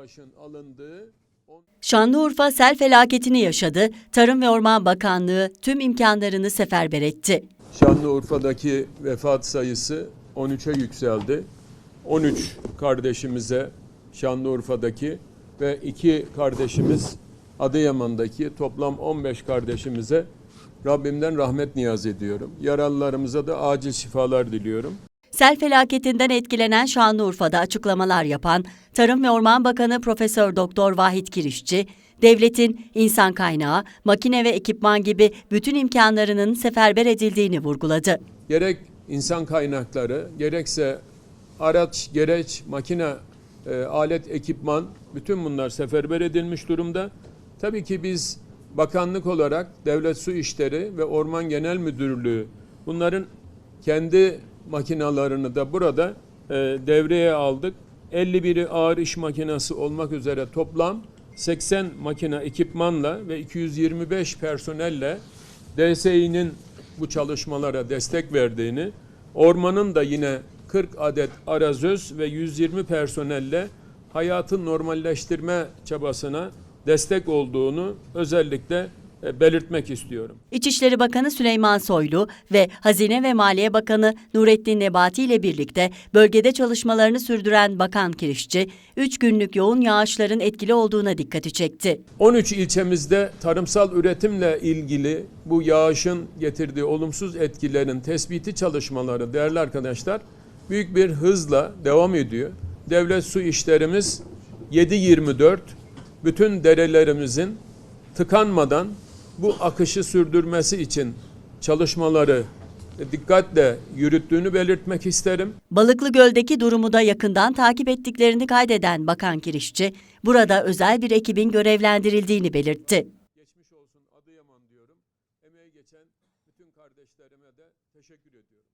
yağışın alındığı Şanlıurfa sel felaketini yaşadı. Tarım ve Orman Bakanlığı tüm imkanlarını seferber etti. Şanlıurfa'daki vefat sayısı 13'e yükseldi. 13 kardeşimize Şanlıurfa'daki ve 2 kardeşimiz Adıyaman'daki toplam 15 kardeşimize Rabbimden rahmet niyaz ediyorum. Yaralılarımıza da acil şifalar diliyorum. Sel felaketinden etkilenen Şanlıurfa'da açıklamalar yapan Tarım ve Orman Bakanı Profesör Doktor Vahit Kirişçi, devletin insan kaynağı, makine ve ekipman gibi bütün imkanlarının seferber edildiğini vurguladı. gerek insan kaynakları, gerekse araç, gereç, makine, e, alet, ekipman bütün bunlar seferber edilmiş durumda. Tabii ki biz bakanlık olarak Devlet Su İşleri ve Orman Genel Müdürlüğü bunların kendi makinalarını da burada e, devreye aldık. 51'i ağır iş makinesi olmak üzere toplam 80 makine ekipmanla ve 225 personelle DSİ'nin bu çalışmalara destek verdiğini, ormanın da yine 40 adet arazöz ve 120 personelle hayatı normalleştirme çabasına destek olduğunu özellikle belirtmek istiyorum. İçişleri Bakanı Süleyman Soylu ve Hazine ve Maliye Bakanı Nurettin Nebati ile birlikte bölgede çalışmalarını sürdüren Bakan Kirişçi, 3 günlük yoğun yağışların etkili olduğuna dikkati çekti. 13 ilçemizde tarımsal üretimle ilgili bu yağışın getirdiği olumsuz etkilerin tespiti çalışmaları değerli arkadaşlar büyük bir hızla devam ediyor. Devlet su işlerimiz 7-24 bütün derelerimizin tıkanmadan bu akışı sürdürmesi için çalışmaları dikkatle yürüttüğünü belirtmek isterim. Balıklı Göl'deki durumu da yakından takip ettiklerini kaydeden Bakan Kirişçi, burada özel bir ekibin görevlendirildiğini belirtti. Geçmiş olsun Adıyaman diyorum. Emeği geçen bütün kardeşlerime de teşekkür ediyorum.